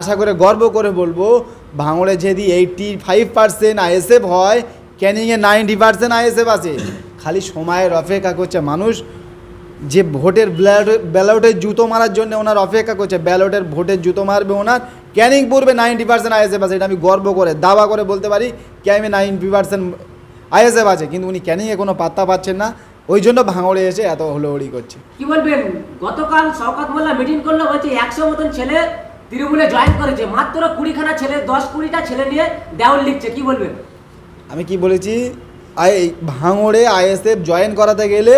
আশা করে গর্ব করে বলব ভাঙড়ে যদি এইটটি ফাইভ পার্সেন্ট আইএসএফ হয় ক্যানিংয়ে নাইনটি পার্সেন্ট আইএসএফ আছে। খালি সময়ের অপেক্ষা করছে মানুষ, যে ভোটের ব্যালট ব্যালটের জুতো মারার জন্য ওনার অপেক্ষা করছে ব্যালটের ভোটের জুতো মারবে ওনার ক্যানিং পূর্বে নাইনটি পার্সেন্ট আইএসএফ আছে, এটা আমি গর্ব করে, দাবা করে বলতে পারি ক্যামে নাইনটি পার্সেন্ট আইএসএফ আছে, কিন্তু উনি ক্যানিংয়ে কোনো পাত্তা পাচ্ছেন না। ওই জন্য ভাঙড়ে এসে এত হলোহড়ি করছে। কি বলবেন? গতকাল শওকত মোল্লা মিটিং করল, বলছে একশো মতন ছেলে তৃণমূলে জয়েন করেছে। মাত্র কুড়িখানা ছেলে, দশ কুড়িটা ছেলে নিয়ে দেওয়াল লিখছে, কি বলবেন? আমি কি বলেছি? ভাঙড়ে আইএসএফ জয়েন করাতে গেলে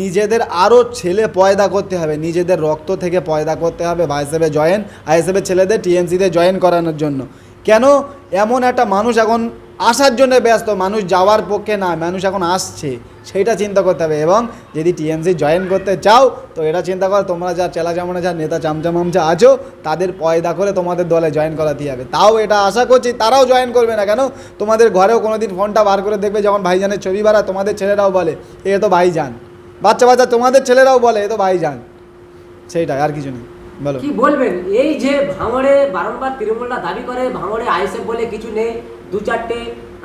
নিজেদের আরও ছেলে পয়দা করতে হবে। নিজেদের রক্ত থেকে পয়দা করতে হবে ভাইসেবে জয়েন আইএসএফের ছেলেদের টিএমসিতে জয়েন করানোর জন্য। কেন? এমন একটা মানুষ এখন আসার জন্য ব্যস্ত, মানুষ যাওয়ার পক্ষে না, মানুষ এখন আসছে, সেইটা চিন্তা করতে হবে। এবং যদি টিএমসি জয়েন করতে চাও, তো এটা চিন্তা করো, তোমরা যা চেলা চামড়া, যা নেতা চামচামামচা আছো, তাদের পয়দা করে তোমাদের দলে জয়েন করাতে হবে। তাও এটা আশা করছি, তারাও জয়েন করবে না কেন? তোমাদের ঘরেও কোনো দিন ফোনটা বার করে দেখবে, যখন ভাইজানের ছবি বাড়া, তোমাদের ছেলেরাও বলে, এ তো ভাইজান। বাচ্চা বাচ্চা, তোমাদের ছেলেরাও বলে, এ তো ভাইজান। সেইটাই, আর কিছু নেই, বলো। কি বলবেন? এই যে ভাঙড়ে বারংবার তৃণমূলরা দাবি করে, ভাঙড়ে আইএসএফ বলে কিছু নেই দু চারটে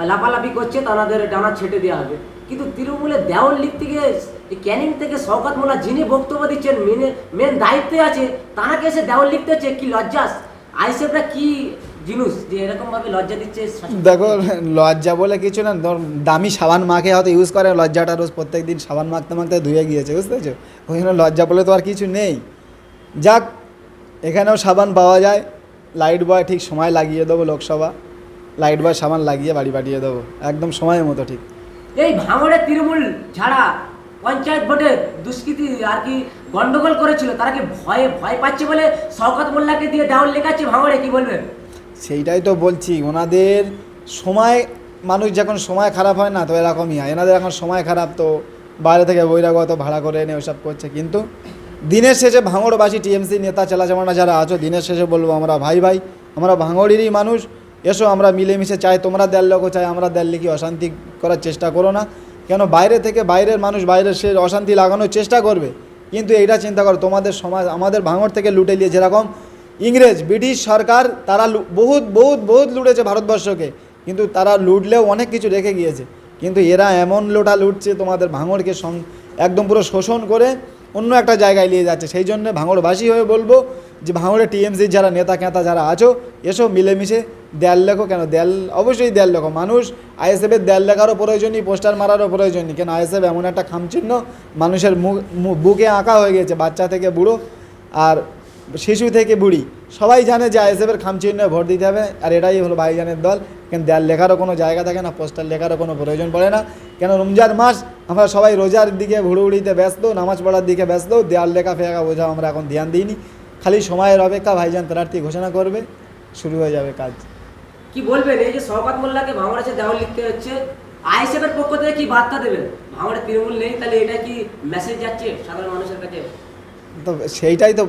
লাফালাফি করছে তাদের ডানা ছেটে দেওয়া হবে। কিন্তু তৃণমূলের দেওয়াল লিখতে গিয়ে এই ক্যানিং থেকে শওকত মোল্লা যিনি বক্তব্য দিচ্ছেন মেনে মেন দায়িত্বে আছে তানাকে এসে দেওয়াল লিখতে হচ্ছে কি লজ্জাস? আইএসএফরা কি জিনিস যে এরকম ভাবে লজ্জা দিচ্ছে? দেখো লজ্জা বলে কিছু না দামি সাবান মাখে হয়তো ইউজ করে লজ্জাটা রোজ প্রত্যেক দিন সাবান মাখতে মাখতে ধুয়ে গিয়েছে বুঝতে পেরেছ ওই জন্য লজ্জা বলে তো আর কিছু নেই। যাক এখানেও সাবান পাওয়া যায় লাইট বয় ঠিক সময় লাগিয়ে দেবো লোকসভা। লাইট বয় সাবান লাগিয়ে বাড়ি পাঠিয়ে দেবো। একদম সময়ের মতো ঠিক। এই ভাঙড়ে তৃণমূল ছাড়া পঞ্চায়েত ভোটে দুষ্কৃতি আর কি গন্ডগোল করেছিল তারা কি ভয়ে ভয় পাচ্ছে বলে শওকত মোল্লাকে দিয়ে দেওয়াল লেখাচ্ছে ভাঙড়ে কি বলবেন? সেইটাই তো বলছি ওনাদের সময় মানুষ যখন সময় খারাপ হয় না তো এরকমই হয়। এনাদের এখন সময় খারাপ তো বাইরে থেকে বৈরাগত ভাড়া করে এনে ওসব করছে। কিন্তু দিনের শেষে ভাঙড়বাসী টিএমসি নেতা চালাচামানা যারা আছো দিনের শেষে বলব আমরা ভাই ভাই আমরা ভাঙড়েরই মানুষ এসো, আমরা মিলেমিশে চাই, তোমরা দেড় লোক চাই, আমরা দেড় লিখি অশান্তি করার চেষ্টা করো না। কেন, বাইরে থেকে বাইরের মানুষ বাইরের সে অশান্তি লাগানোর চেষ্টা করবে। কিন্তু এইটা চিন্তা করো, তোমাদের সমাজ, আমাদের ভাঙড় থেকে লুটে নিয়ে যেরকম ইংরেজ, ব্রিটিশ সরকার, তারা বহুত বহুত বহুত লুটেছে ভারতবর্ষকে। কিন্তু তারা লুটলেও অনেক কিছু রেখে গিয়েছে। কিন্তু এরা এমন লোটা লুটছে, তোমাদের ভাঙড়কে একদম পুরো শোষণ করে অন্য একটা জায়গায় নিয়ে যাচ্ছে। সেই জন্য ভাঙড়বাসী হয়ে বলব যে ভাঙড়ে টিএমসির যারা নেতা কেতা যারা আছো, এসো মিলেমিশে দেয়াল লেখো। কেন? দেয়াল অবশ্যই দেয়াল লেখো। মানুষ আইএসএফের দেয়াল লেখারও প্রয়োজন নেই পোস্টার মারারও প্রয়োজন নেই কেন? আইএসএফ এমন একটা খামচিহ্ন, মানুষের মুখ বুকে আঁকা হয়ে গেছে, বাচ্চা থেকে বুড়ো আর শিশু থেকে বুড়ি। সবাই জানে যে আইএসএফের খামচিহ্নে ভোট দিতে হবে, আর এটাই হলো ভাইজানের দল। কেন দেয়াল লেখারও কোনো জায়গা থাকে না পোস্টার লেখারও কোনো প্রয়োজন পড়ে না। কেন রমজান মাস আমরা সবাই রোজার দিকে হুড়ুহুড়িতে ব্যস্ত নামাজ পড়ার দিকে ব্যস্ত দেয়াল লেখা ফেঁকা বোঝা আমরা এখন ধ্যান দিইনি। খালি সময়ের অপেক্ষা ভাইজান প্রার্থী ঘোষণা করবে শুরু হয়ে যাবে কাজ। কি বলবেন এই যে শওকত মোল্লাকে ভাঙড়ে এসে দেওয়াল লিখতে হচ্ছে আইএসএফ এর পক্ষ থেকে কি বার্তা দেবেন? ভাঙড়ে তৃণমূল নেই তাহলে এটা কি মেসেজ যাচ্ছে সাধারণ মানুষের কাছে? তো সেইটাই তো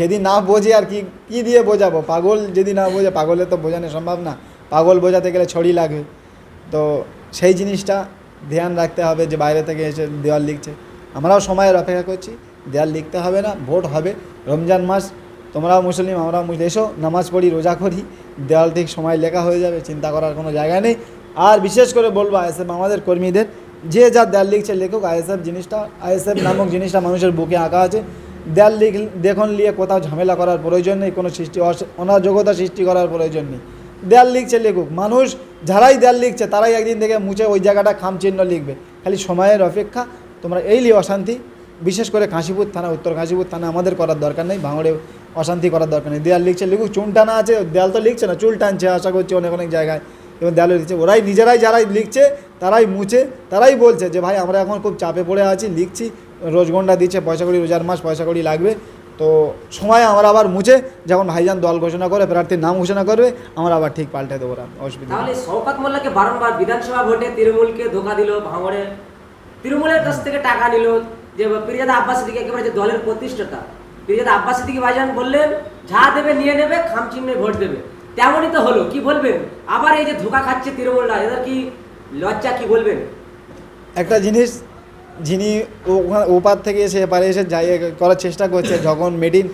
যদি না বোঝে আর কি কি দিয়ে বোঝাবো? পাগল যদি না বোঝে পাগলে তো বোঝানো সম্ভব না। পাগল বোঝাতে গেলে ছড়ি লাগে। তো সেই জিনিসটা ধ্যান রাখতে হবে যে বাইরে থেকে এসে দেওয়াল লিখছে। আমরাও সময়ের অপেক্ষা করছি দেওয়াল লিখতে হবে না, ভোট হবে। রমজান মাস, তোমরাও মুসলিম, আমরাও মুসলিম। এসো, নামাজ পড়ি, রোজা করি দেওয়াল ঠিক সময় লেখা হয়ে যাবে, চিন্তা করার কোনো জায়গা নেই। আর বিশেষ করে বলব আইএসএফ, আমাদের কর্মীদের, যে যা দেয়াল লিখছে লেখুক, আইএসএফ জিনিসটা, আইএসএফ নামক জিনিসটা মানুষের বুকে আঁকা আছে। দেয়াল লিখ, দেখুন নিয়ে কোথাও ঝামেলা করার প্রয়োজন নেই, কোনো সৃষ্টি অনাযোগ্যতা সৃষ্টি করার প্রয়োজন নেই। দেয়াল লিখছে লেখুক। মানুষ যারাই দেয়াল লিখছে, তারাই একদিন থেকে মুছে ওই জায়গাটা খামচিহ্ন লিখবে। খালি সময়ের অপেক্ষা। তোমরা এই অশান্তি। বিশেষ করে কাশীপুর থানা, উত্তর কাশীপুর থানা আমাদের করার দরকার নেই, ভাঙড়ে অশান্তি করার দরকার নেই। দেয়াল লিখছে লিখুক চুন টানা আছে, দেয়াল তো লিখছে না, চুল টানছে আশা করছি অনেক অনেক জায়গায়। এবং দেয়াল লিখছে, ওরাই নিজেরাই যারাই লিখছে, তারাই মুছে, তারাই বলছে যে ভাই আমরা এখন খুব চাপে পড়ে আছি, লিখছি রোজগন্ডা দিচ্ছে, পয়সা করি রোজার মাস, পয়সা করি লাগবে। তো সময় আমরা আবার মুছে যখন ভাইজান দল ঘোষণা করে প্রার্থীর নাম ঘোষণা করবে আমরা আবার ঠিক পাল্টে দেবো না, অসুবিধা। তাহলে শওকত মোল্লাকে বারংবার বিধানসভা ভোটে তৃণমূলকে ধোকা দিল ভাঙড়ে। তৃণমূলের কাছ থেকে টাকা নিল যে পিরিজাদা আব্বাস সিদ্দিকি একেবারে যে দলের প্রতিষ্ঠাতা। পিরিজাদা আব্বাস সিদ্দিকি ভাইজান বললেন যা দেবে নিয়ে নেবে খাম চিহ্নে ভোট দেবে। তেমনই তো হলো কি বলবেন? আবার এই যে ধোকা খাচ্ছে তৃণমূলরা এদের কি লজ্জা কি বলবেন? একটা জিনিস যিনি ওখানে ওপার থেকে এসে এপারে এসে যাই, করার চেষ্টা করছে, যখন মিটিং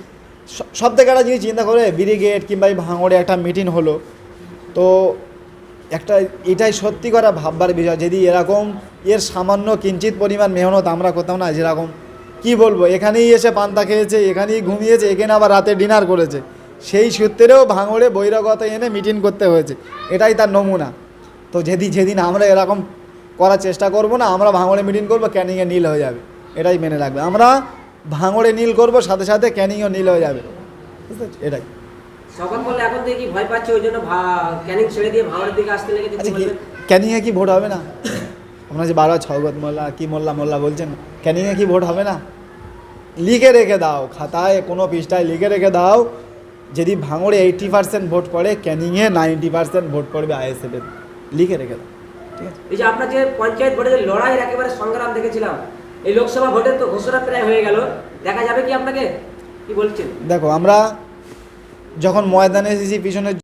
সব থেকে একটা জিনিস চিন্তা করে ব্রিগেড কিংবা এই ভাঙড়ে একটা মিটিং হলো। তো একটা, এটাই সত্যি করা ভাববার বিষয়, যদি এরকম এর সামান্য কিঞ্চিত পরিমাণ মেহনত আমরা করতাম না, যেরকম, কি বলব, এখানেই এসে পান্তা খেয়েছে, এখানেই ঘুমিয়েছে, এখানে আবার রাতে ডিনার করেছে। সেই সূত্রেও ভাঙড়ে বৈরাগত এনে মিটিং করতে হয়েছে। এটাই তার নমুনা। তো যেদিন যেদিন আমরা এরকম করার চেষ্টা করব না আমরা ভাঙড়ে মিটিং করব ক্যানিংয়ে নীল হয়ে যাবে। এটাই মেনে রাখবে। আমরা ভাঙড়ে নীল করব সাথে সাথে ক্যানিংও নীল হয়ে যাবে? এটাই। সকল বললে এখন থেকে কি ভয় পাচ্ছে? ওই জন্য ভা- ক্যানিং ছেড়ে দিয়ে ভাঙড়ের দিকে আসতে লেগেছে আচ্ছা কি? ক্যানিংয়ে ভোট হবে না? আপনার যে বারো ছগত মোল্লা কি মোল্লা মোল্লা বলছেন ক্যানিংয়ে কি ভোট হবে না? লিখে রেখে দাও খাতায় কোনো পৃষ্ঠায় লিখে রেখে দাও যদি ভাঙড়ে এইটি পার্সেন্ট ভোট পড়ে ক্যানিংয়ে নাইনটি পার্সেন্ট ভোট পড়বে আইএসএফের লিখে রেখে দাও। এই যে আপনার যে পঞ্চায়েত ভোটের যে লড়াইয়ের একেবারে সংগ্রাম দেখেছিলাম এই লোকসভা ভোটের তো ঘোষণা প্রায় হয়ে গেল। দেখা যাবে কি আপনাকে? কি বলছেন? দেখো আমরা যখন ময়দানে এসেছি পিছনে